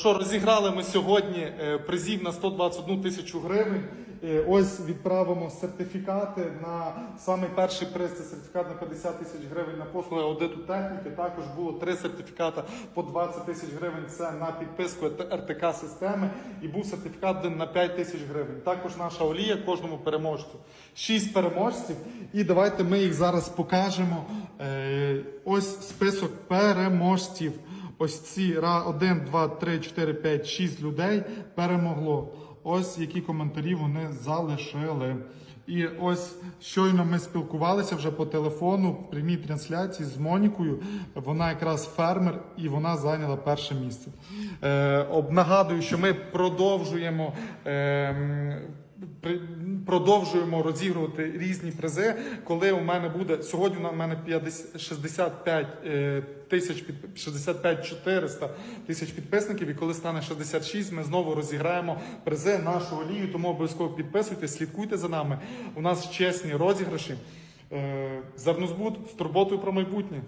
Що розіграли ми сьогодні е, призів на 121 тисячу гривень. Е, Ось відправимо сертифікати на самий перший приз. Це сертифікат на 50 тисяч гривень на послуги аудиту техніки. Також було три сертифіката по 20 тисяч гривень. Це на підписку РТК системи. І був сертифікат на 5 тисяч гривень. Також наша олія кожному переможцю. Шість переможців. І давайте ми їх зараз покажемо. Е, Ось список переможців. Ось ці 1, 2, 3, 4, 5, 6 людей перемогло. Ось які коментарі вони залишили. І ось щойно ми спілкувалися вже по телефону в прямій трансляції з Монікою. Вона якраз фермер і вона зайняла перше місце. Е, нагадую, що ми продовжуємо. Е, продовжуємо розігрувати різні призи. Коли у мене буде сьогодні, у мене 50, 65 е, тисяч під 65 400 тисяч підписників. І коли стане 66, ми знову розіграємо призи нашого лію. Тому обов'язково підписуйтесь, слідкуйте за нами. У нас чесні розіграші. Е, Зернозбуд з турботою про майбутнє.